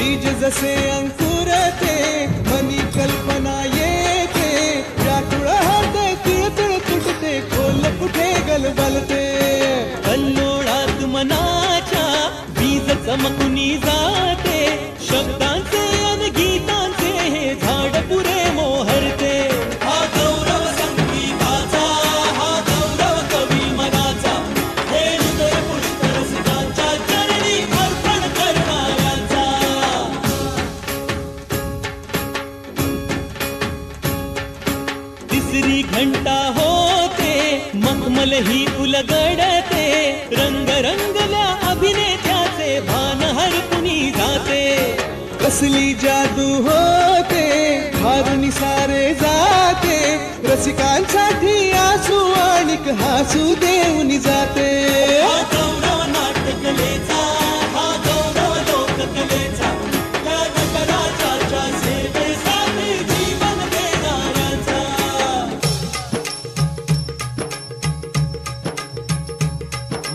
बीज जसे अंकुरते मनी कल्पना येते व्याकुळ होते तिळतुळ तुटते खोल कुठे गलबलते कल्लोळात मनाच्या बीज चमकुनी जाते शब्दांचे अन गीतांचे हे झाड पुरे तिसरी घंटा होते मखमल ही उलगडते रंग रंगल्या अभिनेत्याचे भान हरपुनी जाते. कसली जादू होते हारुनी सारे जाते रसिकांसाठी आसू आणि हासू देऊन जाते.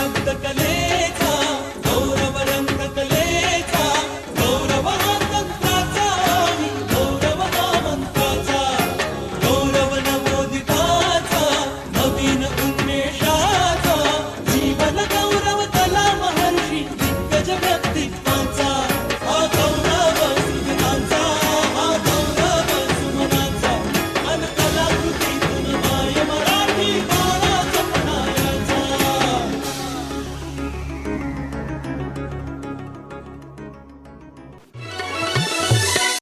शब्द कलेचा